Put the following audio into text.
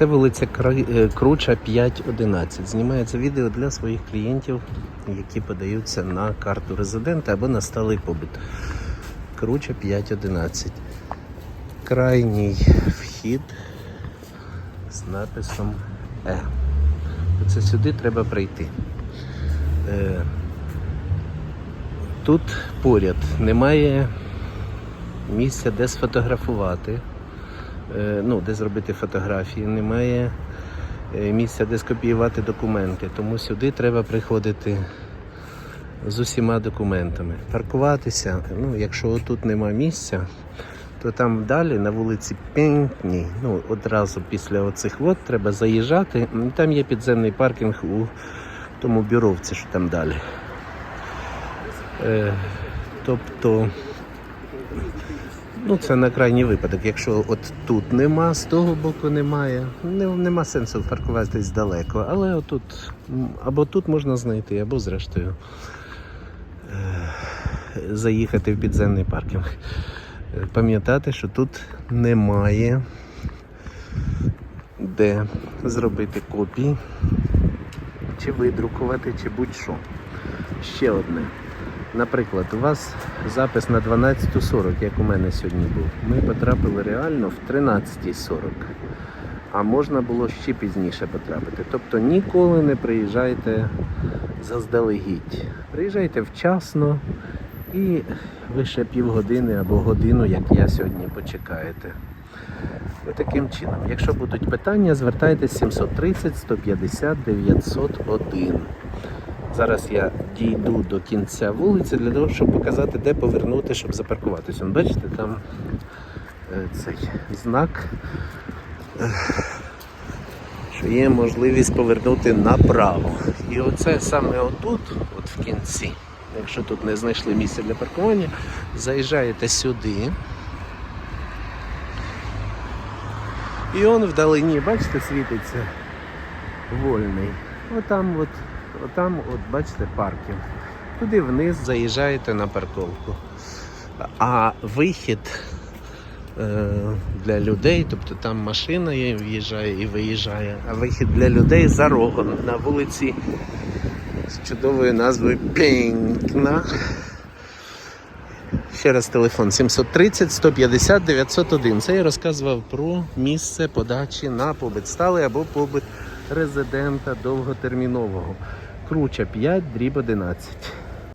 Це вулиця е, Круча 511. Знімається відео для своїх клієнтів, які подаються на карту резидента або на сталий побит. Круча 511. Крайній вхід з написом Е. Оце сюди треба прийти. Е, Тут поряд немає місця, де сфотографувати, ну, де зробити фотографії, немає е, місця, де скопіювати документи. Тому сюди треба приходити з усіма документами. Паркуватися. Ну, якщо тут нема місця, то там далі на вулиці Пенькні, ну, одразу після оцих вод треба заїжджати. Там є підземний паркінг у тому бюровці, що там далі. Е, тобто, ну це на крайній випадок. Якщо от тут нема, з того боку немає, не, нема сенсу паркуватись далеко. Але отут або тут можна знайти, або зрештою е, заїхати в підземний паркінг. Е, Пам'ятати, що тут немає де зробити копії, чи видрукувати, чи будь-що. Ще одне. Наприклад, у вас запис на 12.40, як у мене сьогодні був. Ми потрапили реально в 13.40. А можна було ще пізніше потрапити. Тобто ніколи не приїжджайте заздалегідь. Приїжджайте вчасно і ви ще півгодини або годину, як я сьогодні, почекаєте. І таким чином, якщо будуть питання, звертайтесь 730 150 901. Зараз я дійду до кінця вулиці для того, щоб показати, де повернути, щоб запаркуватися. Бачите, там е, цей знак, е, що є можливість повернути направо. І оце саме отут, от в кінці, якщо тут не знайшли місце для паркування, заїжджаєте сюди. І он вдалині, бачите, світиться вольний. Отам от, отам от, бачите, паркінг. Туди вниз заїжджаєте на парковку. А вихід е, для людей, тобто там машина в'їжджає і виїжджає, а вихід для людей за рогом на вулиці з чудовою назвою Пенькна. Ще раз телефон 730 150 901. Це я розказував про місце подачі на побит сталий або побит резидента довготермінового. Круча 5, дріб 11.